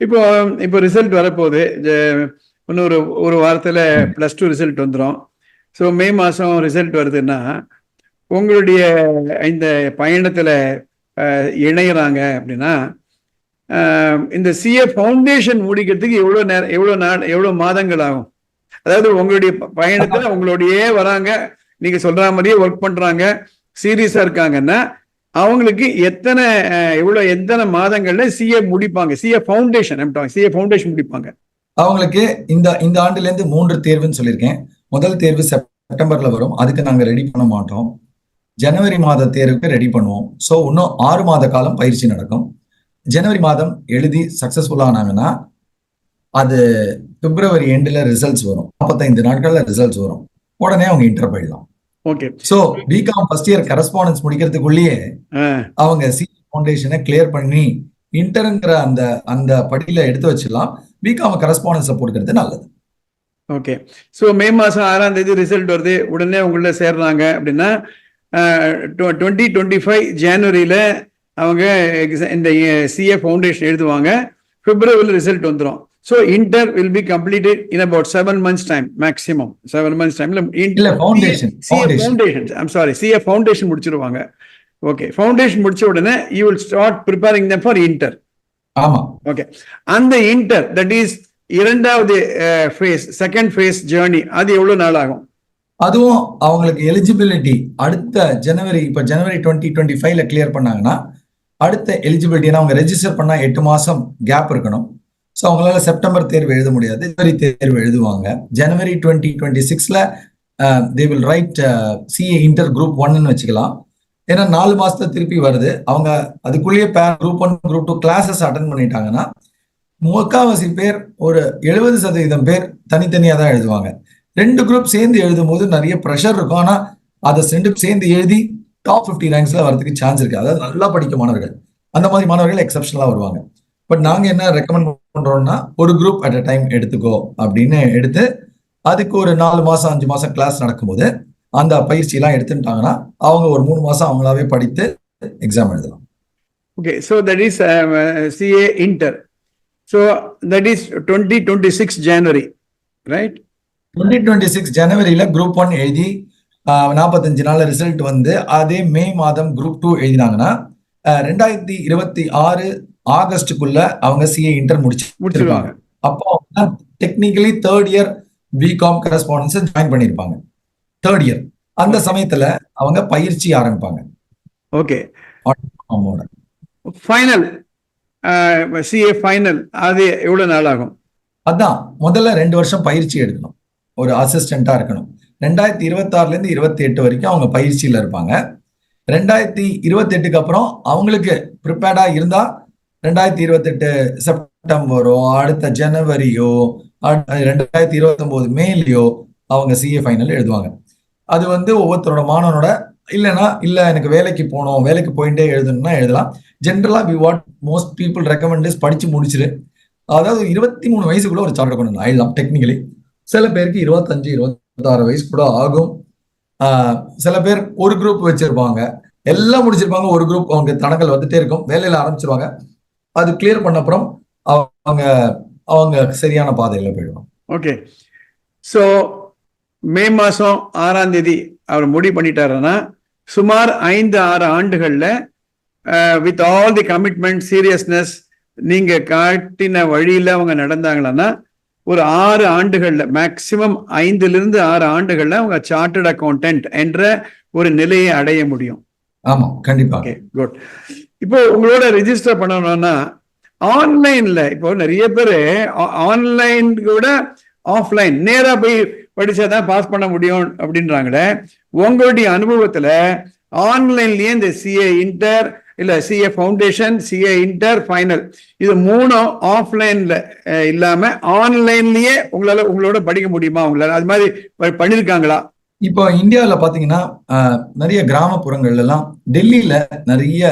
இப்போ இப்போ ரிசல்ட் வரப்போகுது. இன்னொரு இன்னும் ஒரு ஒரு வாரத்தில் ப்ளஸ் டூ ரிசல்ட் வந்துடும் ஸோ மே மாதம் ரிசல்ட் வருதுன்னா உங்களுடைய இந்த பயணத்தில் இணையிறாங்க அப்படின்னா இந்த சிஏ ஃபவுண்டேஷன் முடிக்கிறதுக்கு எவ்வளோ நேரம் எவ்வளோ நாள் எவ்வளோ மாதங்கள் ஆகும்? அதாவது உங்களுடைய பயணத்தில் உங்களுடைய வராங்க. நீங்கள் சொல்கிற மாதிரியே ஒர்க் பண்ணுறாங்க சீரியஸாக இருக்காங்கன்னா அவங்களுக்கு எத்தனை அஹ், எவ்வளவு எத்தனை மாதங்கள்ல சிஏ முடிப்பாங்க? சிஏ ஃபவுண்டேஷன் சிஏ ஃபவுண்டேஷன் முடிப்பாங்க. அவங்களுக்கு இந்த இந்த ஆண்டுல இருந்து மூன்று தேர்வுன்னு சொல்லியிருக்கேன். முதல் தேர்வு செப்டம்பர்ல வரும். அதுக்கு நாங்க ரெடி பண்ண மாட்டோம். ஜனவரி மாத தேர்வுக்கு ரெடி பண்ணுவோம். ஸோ இன்னும் ஆறு மாத காலம் பயிற்சி நடக்கும். ஜனவரி மாதம் எழுதி சக்சஸ்ஃபுல் ஆனாங்கன்னா அது பிப்ரவரி எண்டில் ரிசல்ட்ஸ் வரும். நாற்பத்தைந்து நாட்களில் ரிசல்ட்ஸ் வரும். உடனே அவங்க இன்டர் போயிடலாம் okay so BCom first year correspondence முடிக்கிறதுக்குள்ளேயே அவங்க சி ஃபவுண்டேஷனை கிளியர் பண்ணி இன்டர்ங்கிற அந்த அந்த படியில எடுத்து வச்சிடலாம். பிகாம் கரஸ்பாண்டன்ஸ்ல போட்டுக்கிறது நல்லது. ஓகே ஸோ மே மாதம் ஆறாம் தேதி ரிசல்ட் வருது. உடனே உங்கள சேர்றாங்க அப்படின்னா டுவெண்ட்டி டுவெண்ட்டி ஃபைவ் ஜனவரியில் அவங்க இந்த சிஏ ஃபவுண்டேஷன் எழுதுவாங்க. பிப்ரவரியில் ரிசல்ட் வந்துடும் so inter will be completed in about seven months time maximum seven months டைம்ல foundation I'm sorry CA foundation முடிச்சிருவாங்க. ஓகே ஃபவுண்டேஷன் முடிச்ச உடனே you will start preparing them for inter ஆமா. ஓகே அந்த inter that is இரண்டாவது phase second phase journey அது எவ்வளவு நாள் ஆகும்? அதுவும் அவங்களுக்கு எலிஜிபிலிட்டி அடுத்த ஜனவரி இப்ப ஜனவரி டுவெண்ட்டி டுவெண்ட்டி ஃபைவ்ல கிளியர் பண்ணாங்கன்னா அடுத்த எலிஜிபிலிட்டினா அவங்க ரெஜிஸ்டர் பண்ணா எட்டு மாசம் கேப் இருக்கணும். ஸோ அவங்களால செப்டம்பர் தேர்வு எழுத முடியாது. ஜனவரி தேர்வு எழுதுவாங்க. ஜனவரி டுவெண்ட்டி டுவெண்ட்டி சிக்ஸ்ல they will write CA inter group ஒன்னு வச்சுக்கலாம். ஏன்னா நாலு மாசத்துல திருப்பி வருது. அவங்க அதுக்குள்ளேயே group one group two classes attend பண்ணிட்டாங்கன்னா முக்காவாசி பேர் ஒரு எழுபது சதவீதம் பேர் தனித்தனியாக தான் எழுதுவாங்க. ரெண்டு குரூப் சேர்ந்து எழுதும் போது நிறைய ப்ரெஷர் இருக்கும். ஆனால் அதை ரெண்டு சேர்ந்து எழுதி டாப் ஃபிஃப்டி ரேங்க்ஸ்ல வரதுக்கு சான்ஸ் இருக்கு. அதாவது நல்லா படிக்க மாணவர்கள் அந்த மாதிரி மாணவர்கள் எக்ஸப்ஷனலாக வருவாங்க. பட் நாங்க என்ன ரெக்கமெண்ட் பண்றோம்னா ஒரு குரூப் அட் அ டைம் எடுத்துக்கோ அப்படின்னு எடுத்து அதுக்கு ஒரு நாலு மாசம் அஞ்சு மாசம் கிளாஸ் நடக்கும்போது அந்த பயிற்சி எல்லாம் எடுத்துட்டாங்கன்னா அவங்க ஒரு மூணு மாசம் அவங்களாவே படித்து எக்ஸாம் எழுதலாம். Okay so that is CA inter so that is twenty twenty six January right twenty twenty six ஜனவரியில group one எழுதி நாற்பத்தஞ்சு நாள் ரிசல்ட் வந்து அதே மே மாதம் குரூப் டூ எழுதினாங்கன்னா ரெண்டாயிரத்தி இருபத்தி ஆறு ஆகஸ்டுக்குள்ள அவங்க சிஏ இன்டர் முடிச்சு முடிச்சிருவாங்க. அப்போ technically third year BCom correspondence join பண்ணியிருப்பாங்க தேர்ட் இயர் அந்த சமயத்துல அவங்க பயிற்சி ஆரம்பிப்பாங்க. ஓகே ஃபைனல் சிஏ ஃபைனல் அது எவ்வளவு நாள் ஆகும்? அதான் முதல்ல ரெண்டு வருஷம் பயிற்சி எடுக்கணும். ஒரு அசிஸ்டண்டா இருக்கணும். ரெண்டாயிரத்தி இருபத்தாறுல இருந்து இருபத்தி எட்டு வரைக்கும் அவங்க பயிற்சியில இருப்பாங்க. ரெண்டாயிரத்தி இருபத்தி எட்டுக்கு அப்புறம் அவங்களுக்கு ப்ரிப்பேர்டா இருந்தா ரெண்டாயிரத்தி இருபத்தெட்டு செப்டம்பரோ அடுத்த ஜனவரியோ ரெண்டாயிரத்தி இருபத்தி ஒன்பது மேலேயோ அவங்க சிஏ ஃபைனல் எழுதுவாங்க. அது வந்து ஒவ்வொருத்தரோட மாணவனோட இல்லைன்னா இல்லை எனக்கு வேலைக்கு போகணும் வேலைக்கு போயிட்டே எழுதணும்னா எழுதலாம். ஜென்ரலாக we what most people recommend படித்து முடிச்சிரு. அதாவது இருபத்தி மூணு வயசுக்குள்ள ஒரு சார்ட்டர் கொண்டு எழுதலாம் டெக்னிக்கலி சில பேருக்கு இருபத்தஞ்சு இருபத்தாறு வயசு கூட ஆகும். சில பேர் ஒரு குரூப் வச்சிருப்பாங்க. எல்லாம் முடிச்சிருப்பாங்க ஒரு குரூப் அவங்க தடங்கள் வந்துட்டே இருக்கும். வேலையில ஆரம்பிச்சிருவாங்க. அது கிளியர் பண்ண அப்புறம் அவங்க அவங்க சரியான பாதையில போயிடுவாங்க. ஓகே ஸோ மே மாதம் ஆறாம் தேதி அவர் முடிவு பண்ணிட்டாருன்னா சுமார் ஐந்து ஆறு ஆண்டுகளில் with all the commitment seriousness நீங்கள் காட்டின வழியில் அவங்க நடந்தாங்கன்னா ஒரு ஆறு ஆண்டுகளில் மேக்சிமம் ஐந்துலேருந்து ஆறு ஆண்டுகளில் அவங்க சார்ட்டர்ட் அக்கௌண்டன்ட் என்ற ஒரு நிலையை அடைய முடியும். ஆமாம் கண்டிப்பாக குட் இப்போ உங்களோட ரிஜிஸ்டர் பண்ணணும்னா ஆன்லைன்ல இப்போ நிறைய பேர் ஆன்லைன் கூட ஆஃப்லைன் நேரா போய் படிச்சாதான் பாஸ் பண்ண முடியும் அப்படின்றாங்களே. உங்களுடைய அனுபவத்துல ஆன்லைன்லயே இந்த சிஏ இன்டர் இல்ல CA foundation CA inter final இது மூணும் ஆஃப்லைன்ல இல்லாம ஆன்லைன்லயே உங்களால உங்களோட படிக்க முடியுமா? உங்களால அது மாதிரி பண்ணிருக்காங்களா? இப்போ இந்தியாவில் பார்த்தீங்கன்னா நிறைய கிராமப்புறங்கள்ல எல்லாம் டெல்லியில நிறைய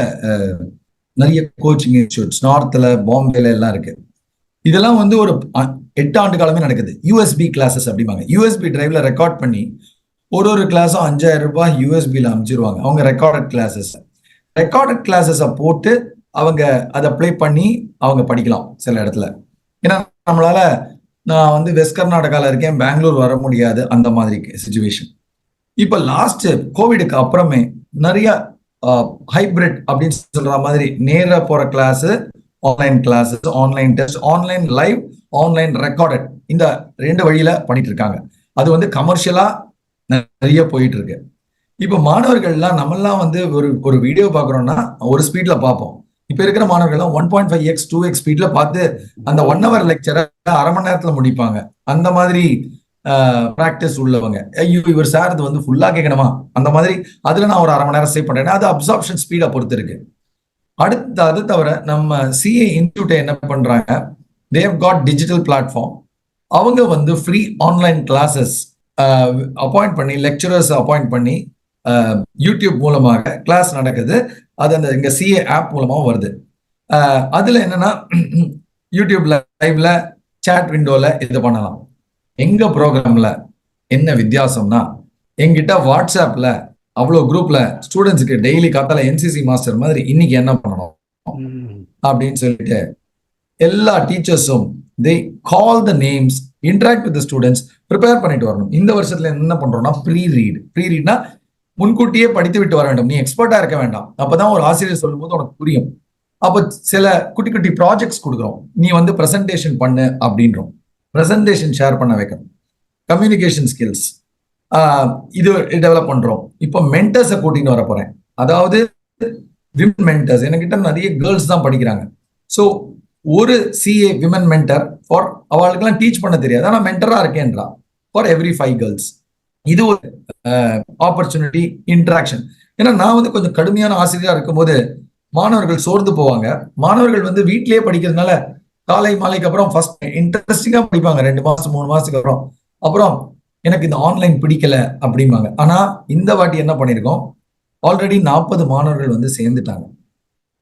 நிறைய கோச்சிங் இன்ஸ்டியூட்ஸ் நார்த்தில் பாம்பேல எல்லாம் இருக்கு. இதெல்லாம் வந்து ஒரு எட்டு ஆண்டு காலமே நடக்குது. யூஎஸ்பி கிளாஸஸ் அப்படிம்பாங்க. யூஎஸ்பி டிரைவ்ல ரெக்கார்ட் பண்ணி ஒரு ஒரு கிளாஸும் அஞ்சாயிரம் ரூபாய் யூஎஸ்பியில் அமைச்சிருவாங்க. அவங்க ரெக்கார்டட் கிளாஸஸ் ரெக்கார்டட் கிளாஸஸை போட்டு அவங்க அதை ப்ளே பண்ணி அவங்க படிக்கலாம் சில இடத்துல. ஏன்னா நம்மளால நான் வந்து வெஸ்ட் கர்நாடகாவில் இருக்கேன் பெங்களூர் வர முடியாது அந்த மாதிரி சுச்சுவேஷன் இப்போ லாஸ்ட் கோவிடுக்கு அப்புறமே நிறைய ஹைபிரிட் அப்படின்னு சொல்ற மாதிரி நேர போற class online classes online test online live online recorded இந்த ரெண்டு வழியில பண்ணிட்டு இருக்காங்க. அது வந்து கமர்ஷியலா நிறைய போயிட்டு இருக்கு. இப்போ மாணவர்கள்லாம் நம்மெல்லாம் வந்து ஒரு ஒரு வீடியோ பார்க்குறோம்னா ஒரு ஸ்பீட்ல பார்ப்போம். இப்போ இருக்கிற மாணவர்கள்லாம் one point five x two x ஸ்பீட்ல பார்த்து அந்த ஒன் ஹவர் லெக்சரை அரை மணி நேரத்துல முடிப்பாங்க. அந்த மாதிரி ப்ராக்டிஸ் உள்ளவங்க. ஐயோ இவர் சார் இது வந்து ஃபுல்லாக கேட்கணுமா அந்த மாதிரி அதில் நான் ஒரு அரை மணி நேரம் சேவ் பண்ணுறேன் அது அப்சார்ப்ஷன் ஸ்பீடை பொறுத்து இருக்கு. அடுத்து அது தவிர நம்ம சிஏ இன்ஸ்டியூட்டை என்ன பண்ணுறாங்க தேவ் காட் டிஜிட்டல் பிளாட்ஃபார்ம் அவங்க வந்து ஃப்ரீ ஆன்லைன் கிளாஸஸ் அப்பாயிண்ட் பண்ணி லெக்சரர்ஸ் அப்பாயிண்ட் பண்ணி யூடியூப் மூலமாக கிளாஸ் நடக்குது. அது அந்த இங்கே சிஏ ஆப் மூலமாகவும் வருது. அதில் என்னன்னா யூடியூப்ல லைவ்ல சேட் விண்டோவில் இது பண்ணலாம். எங்க ப்ரோக்ராம்ல என்ன வித்தியாசம்னா எங்கிட்ட வாட்ஸ்அப்ல அவ்வளோ குரூப்ல ஸ்டூடெண்ட்ஸுக்கு டெய்லி காத்தால என்சிசி மாஸ்டர் மாதிரி இன்னைக்கு என்ன பண்ணணும்? அப்படின்னு சொல்லிட்டு எல்லா டீச்சர்ஸும் they call the names interact with students prepare பண்ணிட்டு வரணும். இந்த வருஷத்துல என்ன பண்றோம்னா ப்ரீ ரீட் ப்ரீ ரீட்னா முன்கூட்டியே படித்து விட்டு வர வேண்டும். நீ எக்ஸ்பர்ட்டா இருக்க வேண்டாம். அப்பதான் ஒரு ஆசிரியர் சொல்லும்போது உனக்கு புரியும். அப்போ சில குட்டி குட்டி ப்ராஜெக்ட்ஸ் கொடுக்குறோம். நீ வந்து பிரசன்டேஷன் பண்ணு அப்படின்றோம். ப்ரெசன்டேஷன் ஷேர் பண்ண வைக்கணும். கம்யூனிகேஷன் ஸ்கில்ஸ் இது டெவலப் பண்ணுறோம் இப்போ மென்டர்ஸை கூட்டின்னு வர போகிறேன் அதாவது விமன் மென்டர்ஸ் என்கிட்ட நிறைய கேர்ள்ஸ் தான் படிக்கிறாங்க. ஸோ ஒரு சிஏ விமன் மென்டர் ஃபார் அவளுக்கெல்லாம் டீச் பண்ண தெரியாது. ஆனால் மென்டராக இருக்கேன்றா. ஃபார் எவ்ரி ஃபைவ் கேர்ள்ஸ் இது ஒரு ஆப்பர்ச்சுனிட்டி இன்ட்ராக்ஷன் ஏன்னா நான் வந்து கொஞ்சம் கடுமையான ஆசிரியராக இருக்கும்போது மாணவர்கள் சோர்ந்து போவாங்க. மாணவர்கள் வந்து வீட்டிலேயே படிக்கிறதுனால காலை மாலைக்கு அப்புறம் ஃபர்ஸ்ட் இன்ட்ரெஸ்டிங்கா படிப்பாங்க. ரெண்டு மாசம் மூணு மாசத்துக்கு அப்புறம். அப்புறம் எனக்கு இந்த ஆன்லைன் பிடிக்கல அப்படிம்பாங்க. ஆனா இந்த வாட்டி என்ன பண்ணியிருக்கோம் ஆல்ரெடி நாற்பது மாணவர்கள் வந்து சேர்ந்துட்டாங்க.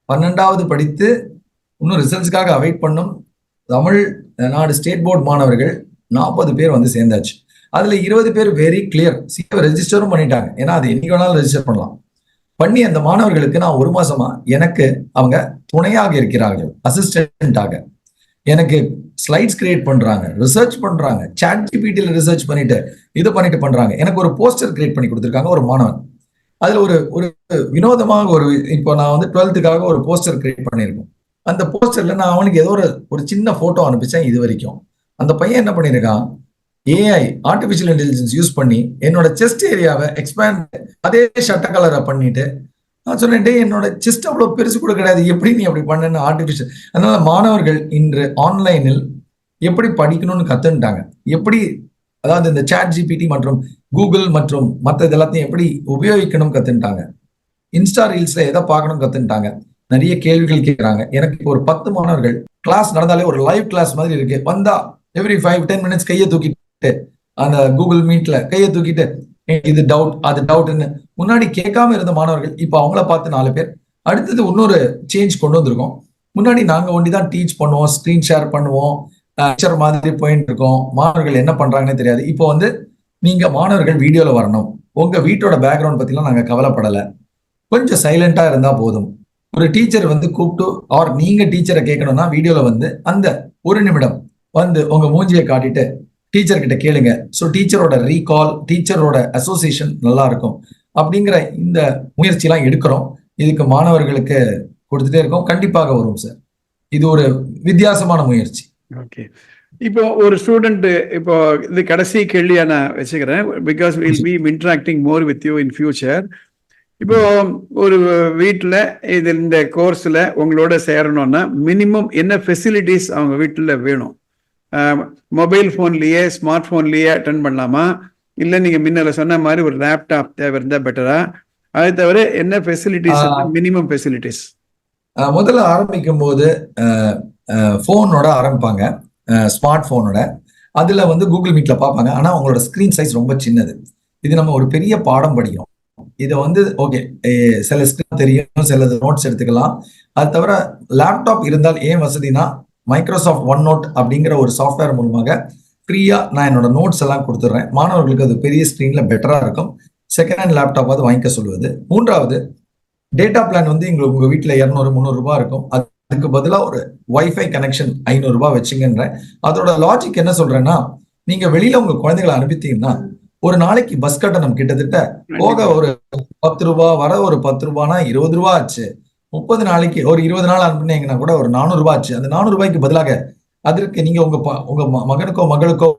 பன்னெண்டாவது படித்து இன்னும் ரிசல்ட்ஸ்க்காக அவைட் பண்ணும் தமிழ் நாடு ஸ்டேட் போர்டு மாணவர்கள் நாற்பது பேர் வந்து சேர்ந்தாச்சு. அதுல இருபது பேர் வெரி கிளியர் சீக்கிரம் ரெஜிஸ்டரும் பண்ணிட்டாங்க. ஏன்னா அது என்னைக்கு வேணாலும் ரெஜிஸ்டர் பண்ணலாம். பண்ணி அந்த மாணவர்களுக்கு நான் ஒரு மாசமா எனக்கு அவங்க துணையாக இருக்கிறார்கள். அசிஸ்டண்டாக எனக்கு ஸ்லைட்ஸ் கிரியேட் பண்றாங்க ரிசர்ச் பண்றாங்க சாட் ஜிபிடியில் ரிசர்ச் பண்ணிட்டு இது பண்ணிட்டு பண்றாங்க. எனக்கு ஒரு போஸ்டர் கிரியேட் பண்ணி கொடுத்துருக்காங்க ஒரு மாணவன். அதுல ஒரு ஒரு வினோதமாக ஒரு இப்போ நான் வந்து டுவெல்த்துக்காக ஒரு போஸ்டர் கிரியேட் பண்ணியிருக்கோம் அந்த போஸ்டர்ல நான் அவனுக்கு ஏதோ ஒரு ஒரு சின்ன போட்டோ அனுப்பிச்சேன் இது வரைக்கும். அந்த பையன் என்ன பண்ணியிருக்கான் ஏஐ ஆர்டிபிஷியல் இன்டெலிஜென்ஸ் யூஸ் பண்ணி என்னோட செஸ்ட் ஏரியாவை எக்ஸ்பேண்ட் அதே ஷட்ட கலரை பண்ணிட்டு நான் சொன்னேன் டேய் என்னோட செஸ்ட் அவ்வளோ பெருசு கூட கிடையாது. எப்படி நீ அப்படி பண்ணு ஆர்டிஃபிஷியல் அதனால மாணவர்கள் இன்று ஆன்லைனில் எப்படி படிக்கணும்னு கத்துன்ட்டாங்க. எப்படி அதாவது இந்த சாட் ஜிபிடி மற்றும் கூகுள் மற்றும் மற்ற எல்லாத்தையும் எப்படி உபயோகிக்கணும் கத்துன்ட்டாங்க. இன்ஸ்டா ரீல்ஸ்ல எதை பார்க்கணும் கத்துன்ட்டாங்க. நிறைய கேள்விகள் கேட்குறாங்க எனக்கு இப்போ ஒரு பத்து மாணவர்கள் கிளாஸ் நடந்தாலே ஒரு லைவ் கிளாஸ் மாதிரி இருக்கு. வந்தா எவ்ரி ஃபைவ் டென் மினிட்ஸ் கையை தூக்கிட்டு அந்த கூகுள் மீட்ல கையை தூக்கிட்டு இது டவுட் அது டவுட்னு முன்னாடி கேட்காம இருந்த மாணவர்கள் இப்போ அவங்கள பார்த்து நாலு பேர். அடுத்தது இன்னொரு சேஞ்ச் கொண்டு வந்திருக்கோம். முன்னாடி நாங்க ஒண்டி தான் டீச் பண்ணுவோம் ஸ்க்ரீன் ஷேர் பண்ணுவோம் டீச்சர் மாதிரி போயிட்டு இருக்கோம். மாணவர்கள் என்ன பண்றாங்கன்னு தெரியாது. இப்போ வந்து நீங்க மாணவர்கள் வீடியோல வரணும். உங்க வீட்டோட பேக்ரவுண்ட் பத்திலாம் நாங்க கவலைப்படலை. கொஞ்சம் சைலண்டா இருந்தா போதும். ஒரு டீச்சர் வந்து கூப்பிட்டு ஆர் நீங்க டீச்சரை கேட்கணும்னா வீடியோல வந்து அந்த ஒரு நிமிடம் வந்து உங்க மூஞ்சியை காட்டிட்டு டீச்சர் கிட்ட கேளுங்க. ஸோ டீச்சரோட ரீகால் டீச்சரோட அசோசியேஷன் நல்லா இருக்கும் அப்படிங்கிற இந்த முயற்சிலாம் எடுக்கிறோம். இதுக்கு மாணவர்களுக்கு கொடுத்துட்டே இருக்கோம். கண்டிப்பாக வரும் சார் இது ஒரு வித்தியாசமான முயற்சி. ஓகே. இப்போ ஒரு ஸ்டூடெண்ட் இப்போ இது கடைசி கேள்வியா நான் வச்சுக்கிறேன். Because will be interacting more with you in future இப்போ ஒரு வீட்டில் இது இந்த கோர்ஸில் உங்களோட சேரணும்னா மினிமம் என்ன ஃபெசிலிட்டிஸ் அவங்க வீட்டில் வேணும்? மொபைல் ஃபோன்லேயே ஸ்மார்ட் ஃபோன்லேயே அட்டன் பண்ணலாமா? இல்லை நீங்கள் முன்னால சொன்ன மாதிரி ஒரு லேப்டாப் தேவை இருந்தால் பெட்டரா அது தவிர என்ன ஃபெசிலிட்டிஸ் மினிமம் ஃபெசிலிட்டிஸ் முதல்ல ஆரம்பிக்கும் போது ஃபோனோட ஆரம்பிப்பாங்க. ஸ்மார்ட் ஃபோனோட அதுல வந்து கூகுள் மீட்ல பார்ப்பாங்க. ஆனா அவங்களோட ஸ்கிரீன் சைஸ் ரொம்ப சின்னது. இது நம்ம ஒரு பெரிய பாடம் படிக்கிறோம். இதை வந்து ஓகே சில ஸ்கிரீன் தெரியும் சில நோட்ஸ் எடுத்துக்கலாம். அது தவிர லேப்டாப் இருந்தால் ஏன் வசதினா மைக்ரோசாஃப்ட் ஒன் நோட் அப்படிங்கிற ஒரு சாஃப்ட்வேர் மூலமாக ஃப்ரீயா நான் என்னோட நோட்ஸ் எல்லாம் கொடுத்துட்றேன். மாணவர்களுக்கு அது பெரிய ஸ்கிரீன்ல பெட்டரா இருக்கும். செகண்ட் ஹேண்ட் லேப்டாப்பாவது வாங்கிக்க சொல்லுவது. மூன்றாவது டேட்டா பிளான் வந்து எங்களுக்கு உங்க வீட்டுல இருநூறு முந்நூறு ரூபாய் இருக்கும். அதுக்கு பதிலா ஒரு வைஃபை கனெக்ஷன் ஐநூறு ரூபாய் வச்சுங்கன்ற அதோட லாஜிக் என்ன சொல்றேன்னா நீங்க வெளியில உங்க குழந்தைகளை அனுப்பித்தீங்கன்னா ஒரு நாளைக்கு பஸ் கட்டணம் கிட்டத்தட்ட போக ஒரு பத்து ரூபாய் வர ஒரு பத்து ரூபானா இருபது ரூபாய் ஆச்சு. முப்பது நாளைக்கு ஒரு இருபது நாள் அனுப்புனீங்கன்னா கூட ஒரு நானூறு ரூபாய் ஆச்சு. அந்த நானூறு ரூபாய்க்கு பதிலாக அதற்கு நீங்க உங்க ப- உங்க ம- மகனுக்கோ மகளுக்கோ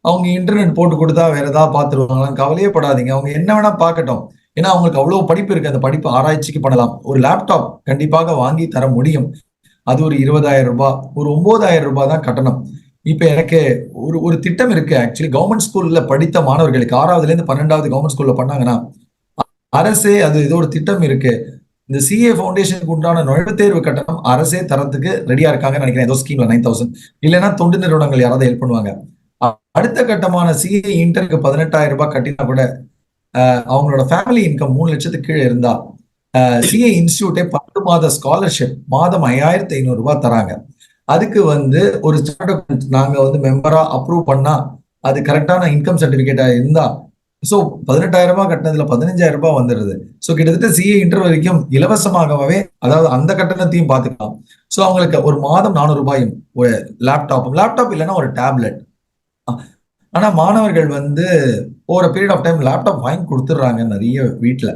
அவங்க இன்டர்நெட் போட்டு கொடுத்தா வேற ஏதாவது பார்த்துருவாங்களாம் கவலையே படாதீங்க. அவங்க என்ன வேணா பார்க்கட்டும். ஏன்னா அவங்களுக்கு அவ்வளவு படிப்பு இருக்கு. அந்த படிப்பு ஆராய்ச்சிக்கு பண்ணலாம். ஒரு லேப்டாப் கண்டிப்பாக வாங்கி தர முடியும். அது ஒரு இருபதாயிரம் ரூபாய் ஒரு ஒன்பதாயிரம் ரூபாய் தான் கட்டணம். இப்போ எனக்கு ஒரு ஒரு திட்டம் இருக்கு. ஆக்சுவலி கவர்மெண்ட் ஸ்கூல்ல படித்த மாணவர்களுக்கு ஆறாவதுலேருந்து பன்னெண்டாவது கவர்மெண்ட் ஸ்கூல்ல பண்ணாங்கன்னா அரசே அது ஏதோ ஒரு திட்டம் இருக்கு. இந்த சிஏ ஃபவுண்டேஷனுக்கு உண்டான நுழைவுத்தேர்வு கட்டணம் அரசே தரத்துக்கு ரெடியா இருக்காங்கன்னு நினைக்கிறேன். ஏதோ ஸ்கீம்ல நைன் தௌசண்ட் இல்லைன்னா தொண்டு நிறுவனங்கள் யாராவது ஹெல்ப் பண்ணுவாங்க. அடுத்த கட்டமான சிஏ இன்டருக்கு பதினெட்டாயிரம் ரூபாய் கட்டினா கூட அவங்களோட ஃபேமிலி இன்கம் மூணு லட்சத்துக்கு கீழே இருந்தா சிஏ இன்ஸ்டியூட்டே பத்து மாத ஸ்காலர்ஷிப் மாதம் ஐயாயிரத்தி ஐநூறு ரூபாய் தராங்க. அதுக்கு வந்து ஒரு ஸ்டார்ட் நாங்க வந்து மெம்பரா அப்ரூவ் பண்ணா அது கரெக்டான இன்கம் சர்டிபிகேட்டா இருந்தா ஸோ பதினெட்டாயிரம் ரூபாய் கட்டினதுல பதினஞ்சாயிரம் ரூபாய் வந்துடுது ஸோ கிட்டத்தட்ட சிஏ இன்டர் வரைக்கும் இலவசமாகவே அதாவது அந்த கட்டணத்தையும் பார்த்துக்கலாம். ஸோ அவங்களுக்கு ஒரு மாதம் நானூறு ரூபாயும் ஒரு லேப்டாப்பும் லேப்டாப் இல்லைன்னா ஒரு டேப்லெட் ஆனால் மாணவர்கள் வந்து ஒரு பீரியட் ஆஃப் டைம் லேப்டாப் வாங்கி கொடுத்துட்றாங்க நிறைய வீட்டில்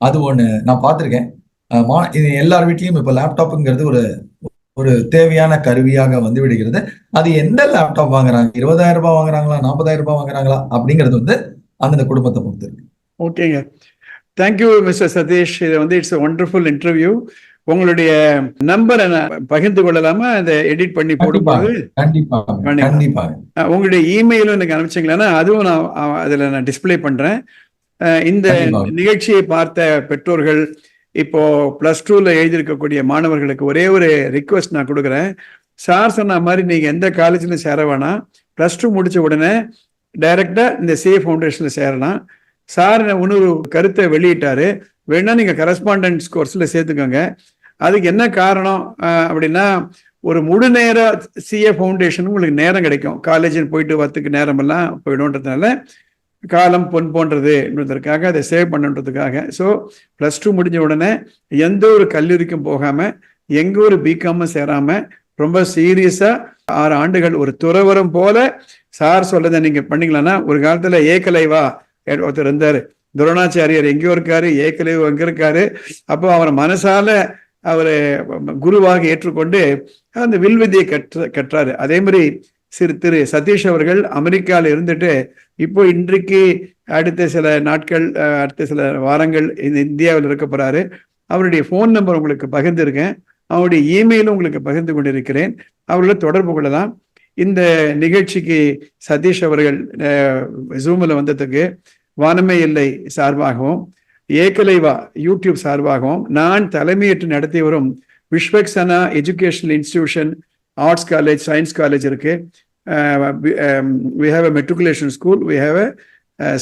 அது ஒன்று நான் பார்த்துருக்கேன். மா- இது எல்லார் வீட்லேயும் இப்போ லேப்டாப்புங்கிறது ஒரு ஒரு தேவையான கருவியாக வந்து விடுகிறது. அது எந்த லேப்டாப் வாங்குறாங்க? இருபதாயிரம் ரூபாய் வாங்குறாங்களா? நாற்பதாயிரம் ரூபாய் வாங்குறாங்களா? அப்படிங்கிறது வந்து அந்தந்த குடும்பத்தை பொறுத்து இருக்கு ஓகேங்க தேங்க்யூ மிஸ்டர் சதீஷ் இது வந்து இட்ஸ் ஒண்டர்ஃபுல் இன்டர்வியூ உங்களுடைய நம்பரை நான் பகிர்ந்து கொள்ளலாமா? அதை எடிட் பண்ணி போடும்போது? உங்களுடைய இமெயிலும் எனக்கு அனுப்பிச்சிங்களா அதுவும் நான் அதுல நான் டிஸ்ப்ளே பண்றேன். இந்த. நிகழ்ச்சியை பார்த்த பெற்றோர்கள் இப்போ பிளஸ் டூல எழுதியிருக்கக்கூடிய மாணவர்களுக்கு ஒரே ஒரு ரிக்வெஸ்ட் நான் கொடுக்குறேன். சார் சொன்ன மாதிரி நீங்க எந்த காலேஜ்ல சேர வேணாம். பிளஸ் டூ முடிச்ச உடனே டைரக்டா இந்த சிஏ ஃபவுண்டேஷன்ல சேரலாம். சார் இன்னொரு கருத்தை வெளியிட்டாரு. வேணா நீங்க கரஸ்பாண்டன்ஸ் கோர்ஸ்ல சேர்த்துக்கோங்க. அதுக்கு என்ன காரணம்? அப்படின்னா ஒரு முழு நேர சிஏ ஃபவுண்டேஷன் உங்களுக்கு நேரம் கிடைக்கும். காலேஜில் போயிட்டு வரத்துக்கு நேரமெல்லாம் போயிடும்ன்றதுனால காலம் பொன் போன்றது என்பதற்காக அதை சேவ் பண்ணுன்றதுக்காக. ஸோ ப்ளஸ் டூ முடிஞ்ச உடனே எந்த ஒரு கல்லூரிக்கும் போகாமல் எங்கே ஒரு பிகாமும் சேராமல் ரொம்ப சீரியஸாக ஆறு ஆண்டுகள் ஒரு துறவரம் போல சார் சொல்லதை நீங்க பண்ணீங்களான்னா ஒரு காலத்துல ஏகலைவா ஒருத்தர் இருந்தாரு. துரோணாச்சாரியார் எங்கேயோ இருக்காரு ஏகலைவா எங்க இருக்காரு. அப்போ அவர் மனசால அவரை குருவாக ஏற்றுக்கொண்டு அந்த வில்விதியை கற்று கற்றாரு. அதே மாதிரி சிறு திரு சதீஷ் அவர்கள் அமெரிக்கால இருந்துட்டு இப்போ இன்றைக்கு அடுத்த சில நாட்கள் அடுத்த சில வாரங்கள் இந்த இந்தியாவில் இருக்க போறாரு. அவருடைய ஃபோன் நம்பர் உங்களுக்கு பகிர்ந்திருக்கேன். அவருடைய இமெயிலும் உங்களுக்கு பகிர்ந்து கொண்டிருக்கிறேன். அவர்களை தொடர்பு கொள்ளலாம். இந்த நிகழ்ச்சிக்கு சதீஷ் அவர்கள் ஜூமில் வந்ததுக்கு வானமே இல்லை சார்பாகவும் ஏகலைவா யூடியூப் சார்பாகவும் நான் தலைமையேற்று நடத்தி வரும் Vishwaksena educational institution arts college science college இருக்கு. We have a matriculation school we have a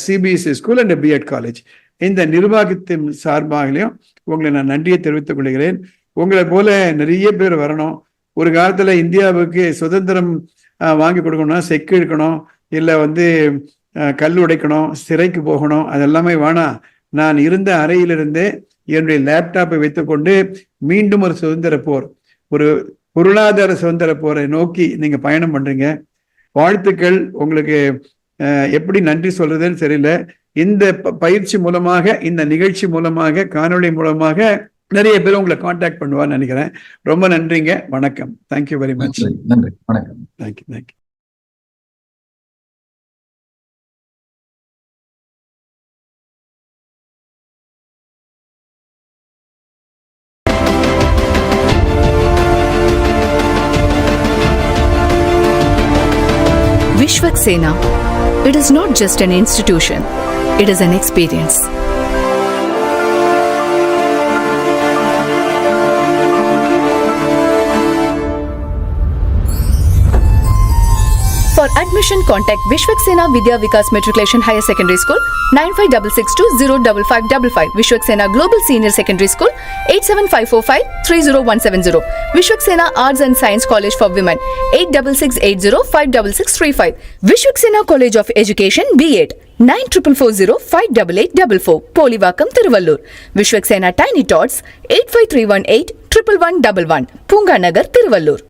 CBSE school and BEd college இந்த நிர்வாகத்தின் சார்பாகலையும் உங்களை நான் நன்றியை தெரிவித்துக் கொள்கிறேன். உங்களை போல நிறைய பேர் வரணும். ஒரு காலத்தில் இந்தியாவுக்கு சுதந்திரம் வாங்கி கொடுக்கணும்னா செக்கு எடுக்கணும் இல்லை வந்து கல் உடைக்கணும் சிறைக்கு போகணும் அதெல்லாமே வேணாம் நான் இருந்த அறையிலிருந்தே என்னுடைய லேப்டாப்பை வைத்துக்கொண்டு மீண்டும் ஒரு சுதந்திர போர் ஒரு பொருளாதார சுதந்திர போரை நோக்கி நீங்கள் பயணம் பண்ணுறீங்க வாழ்த்துக்கள். உங்களுக்கு எப்படி நன்றி சொல்றதுன்னு தெரியல. இந்த ப- பயிற்சி மூலமாக இந்த நிகழ்ச்சி மூலமாக காணொளி மூலமாக நிறைய பேர் உங்களை காண்டாக்ட் பண்ணுவான்னு நினைக்கிறேன். ரொம்ப நன்றிங்க. வணக்கம். தேங்க்யூ வெரி மச் நன்றி. நன்றி. வணக்கம். Thank you thank you Vishwak Sena. It is not just an institution, it is an experience. For admission, contact Vishwak Sena Vidya Vikas Matriculation Higher Secondary School 95662-05555 Vishwak Sena Global Senior Secondary School 87545-30170 Vishwak Sena Arts and Science College for Women 86680-56635 Vishwak Sena College of Education B8 nine triple four zero five double eight double four Polivakkam Tiruvallur Vishwaksena